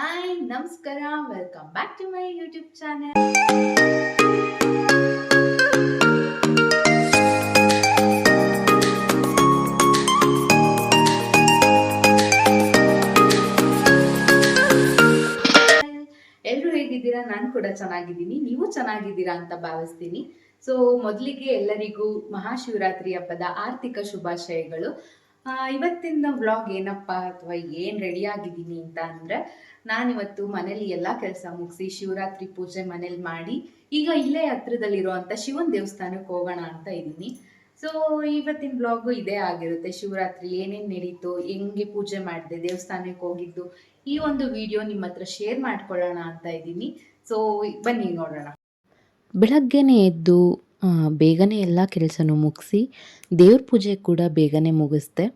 Hi, ನಮಸ್ಕಾರ. Welcome back to my YouTube channel ಎಲ್ಲರೂ ಹೇಗಿದ್ದೀರಾ? ನಾನು ಕೂಡ ಚೆನ್ನಾಗಿದ್ದೀನಿ. ನೀವು ಚೆನ್ನಾಗಿದ್ದೀರಾ ಅಂತ ಭಾವಿಸ್ತೀನಿ. ಸೊ ಮೊದಲಿಗೆ ಎಲ್ಲರಿಗೂ ಮಹಾಶಿವರಾತ್ರಿ ಹಬ್ಬದ ಆರ್ಥಿಕ ಶುಭಾಶಯಗಳು. ಇವತ್ತಿನ ವ್ಲಾಗ್ ಏನಪ್ಪ ಅಥವಾ ಏನು ರೆಡಿ ಆಗಿದ್ದೀನಿ ಅಂತ ಅಂದರೆ ನಾನಿವತ್ತು ಮನೇಲಿ ಎಲ್ಲ ಕೆಲಸ ಮುಗಿಸಿ ಶಿವರಾತ್ರಿ ಪೂಜೆ ಮನೇಲಿ ಮಾಡಿ ಈಗ ಇಲ್ಲೇ ಹತ್ರದಲ್ಲಿರುವಂಥ ಶಿವನ ದೇವಸ್ಥಾನಕ್ಕೆ ಹೋಗೋಣ ಅಂತ ಇದ್ದೀನಿ. ಸೊ ಇವತ್ತಿನ ಬ್ಲಾಗು ಇದೇ ಆಗಿರುತ್ತೆ. ಶಿವರಾತ್ರಿ ಏನೇನು ನಡೀತು, ಹೆಂಗೆ ಪೂಜೆ ಮಾಡಿದೆ ದೇವಸ್ಥಾನಕ್ಕೆ ಹೋಗಿದ್ದು, ಈ ಒಂದು ವಿಡಿಯೋ ನಿಮ್ಮ ಹತ್ರ ಶೇರ್ ಮಾಡ್ಕೊಳ್ಳೋಣ ಅಂತ ಇದ್ದೀನಿ. ಸೊ ಬನ್ನಿ ನೋಡೋಣ. ಬೆಳಗ್ಗೆನೆ ಎದ್ದು ಬೇಗನೆ ಎಲ್ಲ ಕೆಲಸನೂ ಮುಗಿಸಿ ದೇವ್ರ ಪೂಜೆ ಕೂಡ ಬೇಗನೆ ಮುಗಿಸ್ದೆ.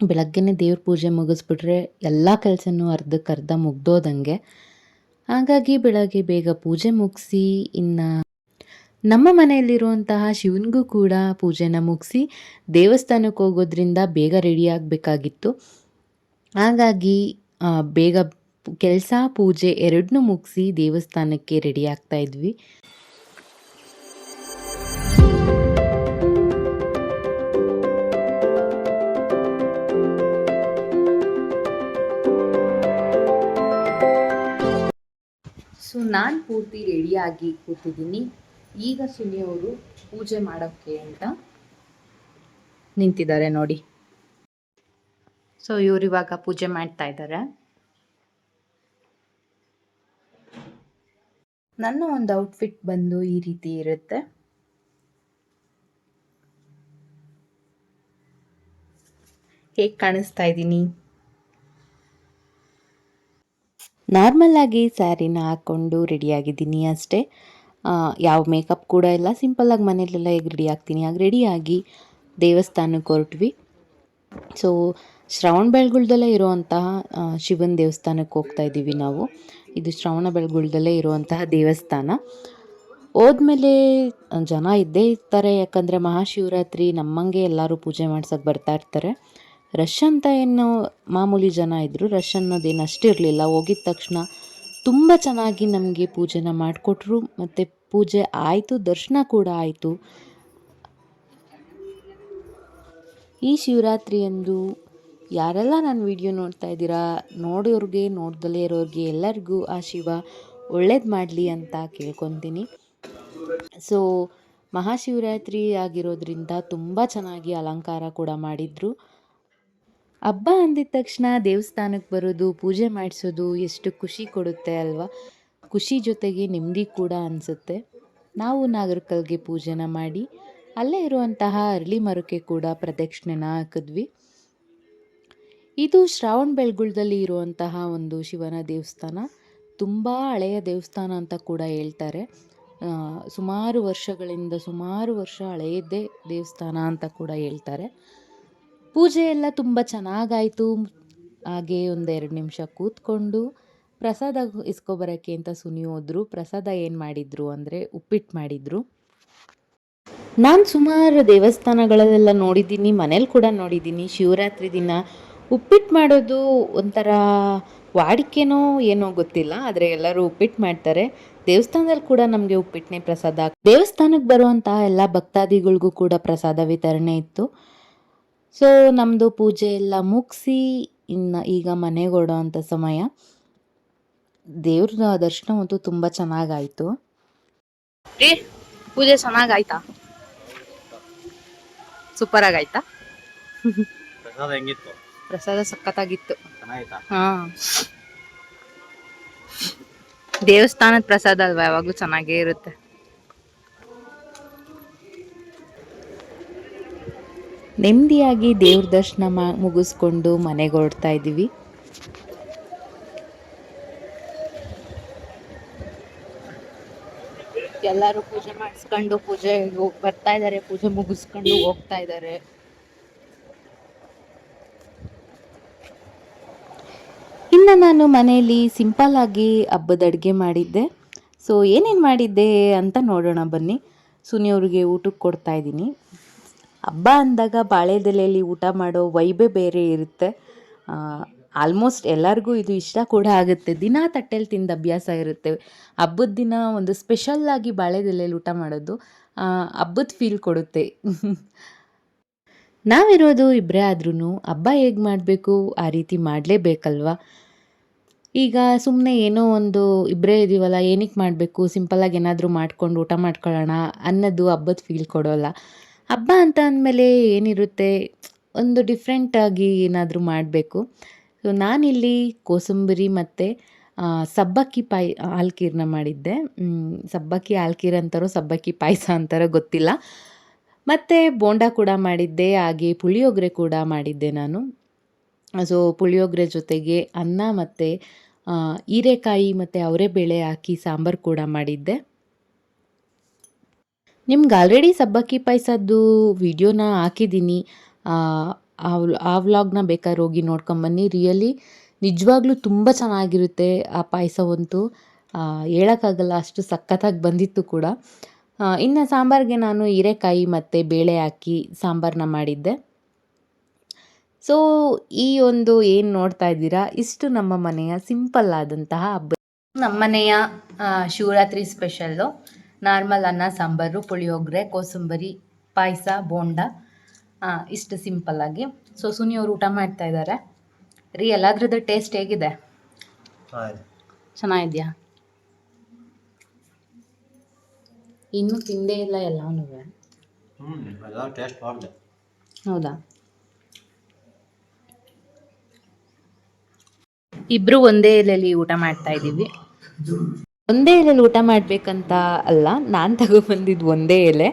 ಬೆಳಗ್ಗೆನೇ ದೇವ್ರ ಪೂಜೆ ಮುಗಿಸ್ಬಿಟ್ರೆ ಎಲ್ಲ ಕೆಲಸನೂ ಅರ್ಧಕ್ಕರ್ಧ ಮುಗ್ದೋದಂಗೆ. ಹಾಗಾಗಿ ಬೆಳಗ್ಗೆ ಬೇಗ ಪೂಜೆ ಮುಗಿಸಿ, ಇನ್ನು ನಮ್ಮ ಮನೆಯಲ್ಲಿರುವಂತಹ ಶಿವನಿಗೂ ಕೂಡ ಪೂಜೆನ ಮುಗಿಸಿ ದೇವಸ್ಥಾನಕ್ಕೆ ಹೋಗೋದ್ರಿಂದ ಬೇಗ ರೆಡಿ ಆಗಬೇಕಾಗಿತ್ತು. ಹಾಗಾಗಿ ಬೇಗ ಕೆಲಸ, ಪೂಜೆ ಎರಡನ್ನೂ ಮುಗಿಸಿ ದೇವಸ್ಥಾನಕ್ಕೆ ರೆಡಿ ಆಗ್ತಾ ಇದ್ವಿ. ಪೂರ್ತಿ ರೆಡಿಯಾಗಿ ಕೂತಿದ್ದೀನಿ. ಈಗ ಸುನಿಯವರು ಪೂಜೆ ಮಾಡೋಕ್ಕೆ ಅಂತ ನಿಂತಿದ್ದಾರೆ ನೋಡಿ. ಸೊ ಇವರು ಇವಾಗ ಪೂಜೆ ಮಾಡ್ತಾ ಇದ್ದಾರೆ. ನನ್ನ ಒಂದು ಔಟ್ಫಿಟ್ ಬಂದು ಈ ರೀತಿ ಇರುತ್ತೆ. ಹೇಗೆ ಕಾಣಿಸ್ತಾ ಇದ್ದೀನಿ? ನಾರ್ಮಲ್ ಆಗಿ ಸ್ಯಾರಿನ ಹಾಕ್ಕೊಂಡು ರೆಡಿಯಾಗಿದ್ದೀನಿ ಅಷ್ಟೇ. ಯಾವ ಮೇಕಪ್ ಕೂಡ ಇಲ್ಲ. ಸಿಂಪಲ್ಲಾಗಿ ಮನೇಲೆಲ್ಲ ಹೇಗೆ ರೆಡಿ ಆಗ್ತೀನಿ? ಹಾಗೆ ರೆಡಿಯಾಗಿ ದೇವಸ್ಥಾನಕ್ಕೆ ಹೊರಟ್ವಿ. ಸೊ ಶ್ರವಣ ಬೆಳಗುಳ್ದಲ್ಲೇ ಇರುವಂತಹ ಶಿವನ ದೇವಸ್ಥಾನಕ್ಕೆ ಹೋಗ್ತಾ ಇದ್ದೀವಿ ನಾವು. ಇದು ಶ್ರವಣ ಬೆಳಗುಳ್ದಲ್ಲೇ ಇರುವಂತಹ ದೇವಸ್ಥಾನ. ಹೋದ್ಮೇಲೆ ಜನ ಇದ್ದೇ ಇರ್ತಾರೆ. ಯಾಕಂದರೆ ಮಹಾಶಿವರಾತ್ರಿ ನಮ್ಮಂಗೆ ಎಲ್ಲರೂ ಪೂಜೆ ಮಾಡ್ಸೋಕ್ಕೆ ಬರ್ತಾ ಇರ್ತಾರೆ. ರಶ್ ಅಂತ ಏನು ಮಾಮೂಲಿ ಜನ ಇದ್ದರು ರಶ್ ಅನ್ನೋದೇನು ಅಷ್ಟಿರಲಿಲ್ಲ ಹೋಗಿದ ತಕ್ಷಣ ತುಂಬ ಚೆನ್ನಾಗಿ ನಮಗೆ ಪೂಜೆನ ಮಾಡಿಕೊಟ್ರು. ಮತ್ತು ಪೂಜೆ ಆಯಿತು, ದರ್ಶನ ಕೂಡ ಆಯಿತು. ಈ ಶಿವರಾತ್ರಿಯಂದು ಯಾರೆಲ್ಲ ನನ್ನ ವಿಡಿಯೋ ನೋಡ್ತಾ ಇದ್ದೀರಾ ನೋಡೋರಿಗೆ ನೋಡ್ದಲೇ ಇರೋರಿಗೆ ಎಲ್ಲರಿಗೂ ಆ ಶಿವ ಒಳ್ಳೇದು ಮಾಡಲಿ ಅಂತ ಕೇಳ್ಕೊತೀನಿ. ಸೊ ಮಹಾಶಿವರಾತ್ರಿ ಆಗಿರೋದ್ರಿಂದ ತುಂಬ ಚೆನ್ನಾಗಿ ಅಲಂಕಾರ ಕೂಡ ಮಾಡಿದರು. ಹಬ್ಬ ಅಂದಿದ ತಕ್ಷಣ ದೇವಸ್ಥಾನಕ್ಕೆ ಬರೋದು, ಪೂಜೆ ಮಾಡಿಸೋದು ಎಷ್ಟು ಖುಷಿ ಕೊಡುತ್ತೆ ಅಲ್ವಾ? ಖುಷಿ ಜೊತೆಗೆ ನೆಮ್ಮದಿ ಕೂಡ ಅನಿಸುತ್ತೆ. ನಾವು ನಾಗರಕಲ್ಗೆ ಪೂಜೆನ ಮಾಡಿ, ಅಲ್ಲೇ ಇರುವಂತಹ ಅರಳಿ ಮರಕ್ಕೆ ಕೂಡ ಪ್ರದಕ್ಷಿಣೆನ ಹಾಕಿದ್ವಿ. ಇದು ಶ್ರಾವಣ ಬೆಳಗುಳದಲ್ಲಿ ಇರುವಂತಹ ಒಂದು ಶಿವನ ದೇವಸ್ಥಾನ. ತುಂಬ ಹಳೆಯ ದೇವಸ್ಥಾನ ಅಂತ ಕೂಡ ಹೇಳ್ತಾರೆ. ಸುಮಾರು ವರ್ಷಗಳಿಂದ ಸುಮಾರು ವರ್ಷ ಹಳೆಯದೇ ದೇವಸ್ಥಾನ ಅಂತ ಕೂಡ ಹೇಳ್ತಾರೆ. ಪೂಜೆ ಎಲ್ಲ ತುಂಬ ಚೆನ್ನಾಗಾಯಿತು. ಹಾಗೆ ಒಂದೆರಡು ನಿಮಿಷ ಕೂತ್ಕೊಂಡು ಪ್ರಸಾದ ಇಸ್ಕೊಬರೋಕ್ಕೆ ಅಂತ ಸುನಿ ಹೋದ್ರು. ಪ್ರಸಾದ ಏನು ಮಾಡಿದ್ರು ಅಂದರೆ ಉಪ್ಪಿಟ್ಟು ಮಾಡಿದರು. ನಾನು ಸುಮಾರು ದೇವಸ್ಥಾನಗಳಲ್ಲೆಲ್ಲ ನೋಡಿದ್ದೀನಿ, ಮನೇಲಿ ಕೂಡ ನೋಡಿದ್ದೀನಿ. ಶಿವರಾತ್ರಿ ದಿನ ಉಪ್ಪಿಟ್ಟು ಮಾಡೋದು ಒಂಥರ ವಾಡಿಕೆನೋ ಏನೋ ಗೊತ್ತಿಲ್ಲ, ಆದರೆ ಎಲ್ಲರೂ ಉಪ್ಪಿಟ್ಟು ಮಾಡ್ತಾರೆ. ದೇವಸ್ಥಾನದಲ್ಲಿ ಕೂಡ ನಮಗೆ ಉಪ್ಪಿಟ್ಟನೇ ಪ್ರಸಾದ ದೇವಸ್ಥಾನಕ್ಕೆ ಬರುವಂತಹ ಎಲ್ಲ ಭಕ್ತಾದಿಗಳಿಗೂ ಕೂಡ ಪ್ರಸಾದ ವಿತರಣೆ ಇತ್ತು. ಸೊ ನಮ್ಮದು ಪೂಜೆ ಎಲ್ಲ ಮುಗಿಸಿ ಇನ್ನು ಈಗ ಮನೆಗೆ ಹೊಡೋ ಅಂಥ ಸಮಯ. ದೇವ್ರ ದರ್ಶನ ಅಂತೂ ತುಂಬ ಚೆನ್ನಾಗಾಯಿತು. ಪೂಜೆ ಚೆನ್ನಾಗಾಯ್ತಾ? ಸೂಪರ್ ಆಗಾಯ್ತಾ ಪ್ರಸಾದ ಹೆಂಗಿತ್ತು? ಪ್ರಸಾದ ಸಖತ್ತಾಗಿತ್ತು. ದೇವಸ್ಥಾನದ ಪ್ರಸಾದ ಅಲ್ವಾ ಯಾವಾಗಲೂ ಚೆನ್ನಾಗೇ ಇರುತ್ತೆ. ನೆಮ್ಮದಿಯಾಗಿ ದೇವ್ರ ದರ್ಶನ ಮಾ ಮುಗಿಸ್ಕೊಂಡು ಮನೆಗೆ ಹೊರಡ್ತಾ ಇದ್ದೀವಿ. ಎಲ್ಲರೂ ಪೂಜೆ ಮಾಡಿಸ್ಕೊಂಡು ಪೂಜೆ ಬರ್ತಾ ಇದ್ದಾರೆ ಪೂಜೆ ಮುಗಿಸ್ಕೊಂಡು ಹೋಗ್ತಾ ಇದ್ದಾರೆ. ಇನ್ನು ನಾನು ಮನೆಯಲ್ಲಿ ಸಿಂಪಲ್ ಆಗಿ ಹಬ್ಬದ ಅಡುಗೆ ಮಾಡಿದ್ದೆ. ಸೊ ಏನೇನು ಮಾಡಿದ್ದೆ ಅಂತ ನೋಡೋಣ ಬನ್ನಿ. ಸುನಿಯವ್ರಿಗೆ ಊಟಕ್ಕೆ ಕೊಡ್ತಾ ಇದ್ದೀನಿ. ಹಬ್ಬ ಅಂದಾಗ ಬಾಳೆದೆಲೆಯಲ್ಲಿ ಊಟ ಮಾಡೋ ವೈಬೇ ಬೇರೆ ಇರುತ್ತೆ. ಆಲ್ಮೋಸ್ಟ್ ಎಲ್ಲರಿಗೂ ಇದು ಇಷ್ಟ ಕೂಡ ಆಗುತ್ತೆ. ದಿನ ತಟ್ಟೆಲಿ ತಿಂದ ಅಭ್ಯಾಸ ಇರುತ್ತೆ. ಹಬ್ಬದ ದಿನ ಒಂದು ಸ್ಪೆಷಲ್ಲಾಗಿ ಬಾಳೆದೆಲೆಯಲ್ಲಿ ಊಟ ಮಾಡೋದು ಹಬ್ಬದ ಫೀಲ್ ಕೊಡುತ್ತೆ. ನಾವಿರೋದು ಇಬ್ಬರೇ ಆದ್ರೂ ಹಬ್ಬ ಹೇಗೆ ಮಾಡಬೇಕು ಆ ರೀತಿ ಮಾಡಲೇಬೇಕಲ್ವಾ? ಈಗ ಸುಮ್ಮನೆ ಏನೋ ಒಂದು ಇಬ್ಬರೇ ಇದೀವಲ್ಲ ಏನಕ್ಕೆ ಮಾಡಬೇಕು? ಸಿಂಪಲ್ಲಾಗಿ ಏನಾದರೂ ಮಾಡ್ಕೊಂಡು ಊಟ ಮಾಡ್ಕೊಳ್ಳೋಣ ಅನ್ನೋದು ಹಬ್ಬದ ಫೀಲ್ ಕೊಡೋಲ್ಲ. ಹಬ್ಬ ಅಂತ ಅಂದಮೇಲೆ ಏನಿರುತ್ತೆ? ಒಂದು ಡಿಫ್ರೆಂಟಾಗಿ ಏನಾದರೂ ಮಾಡಬೇಕು. ಸೊ ನಾನಿಲ್ಲಿ ಕೋಸಂಬರಿ ಮತ್ತು ಸಬ್ಬಕ್ಕಿ ಪಾಯ್ ಹಾಲ್ಕೀರನ್ನ ಮಾಡಿದ್ದೆ. ಸಬ್ಬಕ್ಕಿ ಹಾಲ್ಕೀರ್ ಅಂತಾರೋ, ಸಬ್ಬಕ್ಕಿ ಪಾಯಸ ಅಂತಾರೋ ಗೊತ್ತಿಲ್ಲ. ಮತ್ತು ಬೋಂಡ ಕೂಡ ಮಾಡಿದ್ದೆ, ಹಾಗೆ ಪುಳಿಯೋಗರೆ ಕೂಡ ಮಾಡಿದ್ದೆ ನಾನು. ಸೊ ಪುಳಿಯೋಗರೆ ಜೊತೆಗೆ ಅನ್ನ ಮತ್ತು ಹೀರೆಕಾಯಿ ಮತ್ತು ಅವರೆಬೇಳೆ ಹಾಕಿ ಸಾಂಬಾರು ಕೂಡ ಮಾಡಿದ್ದೆ. ನಿಮ್ಗೆ ಆಲ್ರೆಡಿ ಸಬ್ಬಕ್ಕಿ ಪಾಯಸದ್ದು ವಿಡಿಯೋನ ಹಾಕಿದ್ದೀನಿ. ಆ ವ್ಲ- ಆ ವ್ಲಾಗ್ನ ಬೇಕಾದ್ರೆ ಹೋಗಿ ನೋಡ್ಕೊಂಬನ್ನಿ ರಿಯಲಿ ನಿಜವಾಗ್ಲೂ ತುಂಬ ಚೆನ್ನಾಗಿರುತ್ತೆ ಆ ಪಾಯಸವಂತೂ ಹೇಳೋಕ್ಕಾಗಲ್ಲ, ಅಷ್ಟು ಸಖತ್ತಾಗಿ ಬಂದಿತ್ತು ಕೂಡ. ಇನ್ನು ಸಾಂಬಾರಿಗೆ ನಾನು ಹೀರೆಕಾಯಿ ಮತ್ತು ಬೇಳೆ ಹಾಕಿ ಸಾಂಬಾರನ್ನ ಮಾಡಿದ್ದೆ. ಸೊ ಈ ಒಂದು ಏನು ನೋಡ್ತಾ ಇದ್ದೀರಾ? ಇಷ್ಟು ನಮ್ಮ ಮನೆಯ ಸಿಂಪಲ್ ಆದಂತಹ ಹಬ್ಬ. ನಮ್ಮ ಮನೆಯ ಶಿವರಾತ್ರಿ ಸ್ಪೆಷಲ್ಲು ನಾರ್ಮಲ್ ಅನ್ನ ಸಾಂಬಾರು ಪುಳಿಯೋಗರೆ ಕೋಸಂಬರಿ ಪಾಯಸ ಬೋಂಡ ಆ, ಇಷ್ಟು ಸಿಂಪಲ್ಲಾಗಿ ಸೊ ಸುನಿ ಅವರು ಊಟ ಮಾಡ್ತಾ ಇದ್ದಾರೆ ರೀ ಎಲ್ಲದ್ರದ್ದು ಟೇಸ್ಟ್ ಹೇಗಿದೆ? ಚೆನ್ನಾಗಿದ್ಯಾ? ಇನ್ನೂ ತಿಂದೇ ಇಲ್ಲ ಎಲ್ಲನೂ. ಹ್ಞೂ ಎಲ್ಲ ಟೇಸ್ಟ್ ಮಾಡಿದೆ ಹೌದಾ? ಇಬ್ರು ಒಂದೇ ಎಲೆಯಲ್ಲಿ ಊಟ ಮಾಡ್ತಾ ಇದ್ದೀವಿ. ಒಂದೇ ಎಲೆಲಿ ಊಟ ಮಾಡಬೇಕಂತ ಅಲ್ಲ, ನಾನು ತಗೊಬಂದಿದ್ದು ಒಂದೇ ಎಲೆ.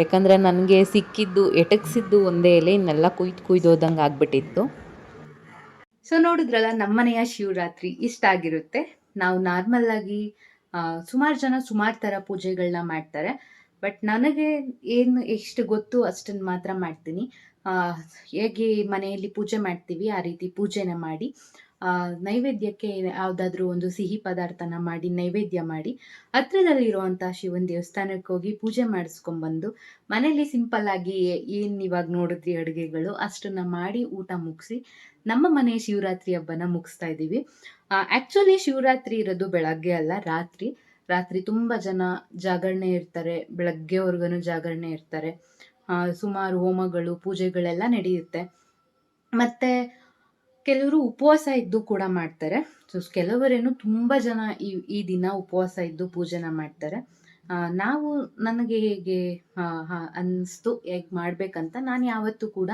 ಯಾಕಂದರೆ ನನಗೆ ಸಿಕ್ಕಿದ್ದು ಎಟಕ್ಸಿದ್ದು ಒಂದೇ ಎಲೆ, ಇನ್ನೆಲ್ಲ ಕುಯ್ದು ಕುಯ್ದು ಹೋದಂಗೆ ಆಗ್ಬಿಟ್ಟಿತ್ತು. ಸೊ ನೋಡಿದ್ರಲ್ಲ, ನಮ್ಮನೆಯ ಶಿವರಾತ್ರಿ ಇಷ್ಟ ಆಗಿರುತ್ತೆ. ನಾವು ನಾರ್ಮಲ್ ಆಗಿ ಸುಮಾರು ಜನ ಸುಮಾರು ಥರ ಪೂಜೆಗಳನ್ನ ಮಾಡ್ತಾರೆ. ಬಟ್ ನನಗೆ ಏನು ಎಷ್ಟು ಗೊತ್ತು ಅಷ್ಟನ್ನು ಮಾತ್ರ ಮಾಡ್ತೀನಿ. ಹೇಗೆ ಮನೆಯಲ್ಲಿ ಪೂಜೆ ಮಾಡ್ತೀವಿ, ಆ ರೀತಿ ಪೂಜೆನ ಮಾಡಿ. ನೈವೇದ್ಯಕ್ಕೆ ಯಾವುದಾದ್ರೂ ಒಂದು ಸಿಹಿ ಪದಾರ್ಥನ ಮಾಡಿ ನೈವೇದ್ಯ ಮಾಡಿ ಹತ್ರದಲ್ಲಿರುವಂಥ ಶಿವನ ದೇವಸ್ಥಾನಕ್ಕೆ ಹೋಗಿ ಪೂಜೆ ಮಾಡಿಸ್ಕೊಂಡ್ಬಂದು ಮನೇಲಿ ಸಿಂಪಲ್ ಆಗಿ ಏನ್ ಇವಾಗ ನೋಡಿದ್ರಿ ಅಡುಗೆಗಳು ಅಷ್ಟನ್ನ ಮಾಡಿ ಊಟ ಮುಗಿಸಿ ನಮ್ಮ ಮನೆ ಶಿವರಾತ್ರಿ ಹಬ್ಬನ ಮುಗಿಸ್ತಾ ಇದ್ದೀವಿ. ಆಕ್ಚುಲಿ ಶಿವರಾತ್ರಿ ಇರೋದು ಬೆಳಗ್ಗೆ ಅಲ್ಲ ರಾತ್ರಿ. ರಾತ್ರಿ ತುಂಬಾ ಜನ ಜಾಗರಣೆ ಇರ್ತಾರೆ ಬೆಳಗ್ಗೆವರೆಗೂ ಜಾಗರಣೆ ಇರ್ತಾರೆ. ಆ, ಸುಮಾರು ಹೋಮಗಳು ಪೂಜೆಗಳೆಲ್ಲ ನಡೆಯುತ್ತೆ. ಮತ್ತು ಕೆಲವರು ಉಪವಾಸ ಇದ್ದು ಕೂಡ ಮಾಡ್ತಾರೆ. ಸೊ ಕೆಲವರೇನು ತುಂಬ ಜನ ಈ ಈ ದಿನ ಉಪವಾಸ ಇದ್ದು ಪೂಜೆನ ಮಾಡ್ತಾರೆ. ನಾವು ನನಗೆ ಹೇಗೆ ಅನ್ನಿಸ್ತು ಹೇಗೆ ಮಾಡಬೇಕಂತ ನಾನು ಯಾವತ್ತೂ ಕೂಡ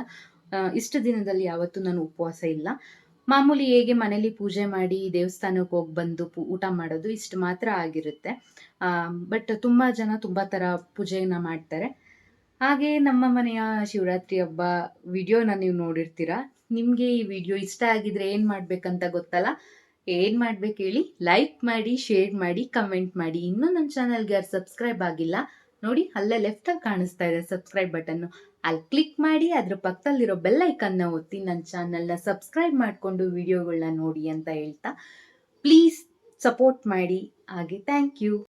ಇಷ್ಟು ದಿನದಲ್ಲಿ ಯಾವತ್ತೂ ನಾನು ಉಪವಾಸ ಇಲ್ಲ. ಮಾಮೂಲಿ ಹೇಗೆ ಮನೇಲಿ ಪೂಜೆ ಮಾಡಿ ದೇವಸ್ಥಾನಕ್ಕೆ ಹೋಗಿ ಬಂದು ಊಟ ಮಾಡೋದು ಇಷ್ಟು ಮಾತ್ರ ಆಗಿರುತ್ತೆ. ಬಟ್ ತುಂಬ ಜನ ತುಂಬ ಥರ ಪೂಜೆನ ಮಾಡ್ತಾರೆ. ಹಾಗೆ ನಮ್ಮ ಮನೆಯ ಶಿವರಾತ್ರಿ ಹಬ್ಬ ವಿಡಿಯೋನ ನೀವು ನೋಡಿರ್ತೀರ? ನಿಮಗೆ ಈ ವಿಡಿಯೋ ಇಷ್ಟ ಆಗಿದ್ರೆ ಏನು ಮಾಡಬೇಕಂತ ಗೊತ್ತಲ್ಲ? ಏನು ಮಾಡ್ಬೇಕು ಹೇಳಿ? ಲೈಕ್ ಮಾಡಿ ಶೇರ್ ಮಾಡಿ ಕಮೆಂಟ್ ಮಾಡಿ. ಇನ್ನೂ ನನ್ನ ಚಾನಲ್ಗೆ ಯಾರು ಸಬ್ಸ್ಕ್ರೈಬ್ ಆಗಿಲ್ಲ, ನೋಡಿ ಅಲ್ಲೇ ಲೆಫ್ಟಲ್ಲಿ ಕಾಣಿಸ್ತಾ ಇದೆ ಸಬ್ಸ್ಕ್ರೈಬ್ ಬಟನ್ನು ಅಲ್ಲಿ ಕ್ಲಿಕ್ ಮಾಡಿ, ಅದ್ರ ಪಕ್ಕದಲ್ಲಿರೋ ಬೆಲ್ ಐಕನ್ನ ಒತ್ತಿ ನನ್ನ ಚಾನಲ್ನ ಸಬ್ಸ್ಕ್ರೈಬ್ ಮಾಡಿಕೊಂಡು ವಿಡಿಯೋಗಳನ್ನ ನೋಡಿ ಅಂತ ಹೇಳ್ತಾ ಪ್ಲೀಸ್ ಸಪೋರ್ಟ್ ಮಾಡಿ. ಹಾಗೆ ಥ್ಯಾಂಕ್ ಯು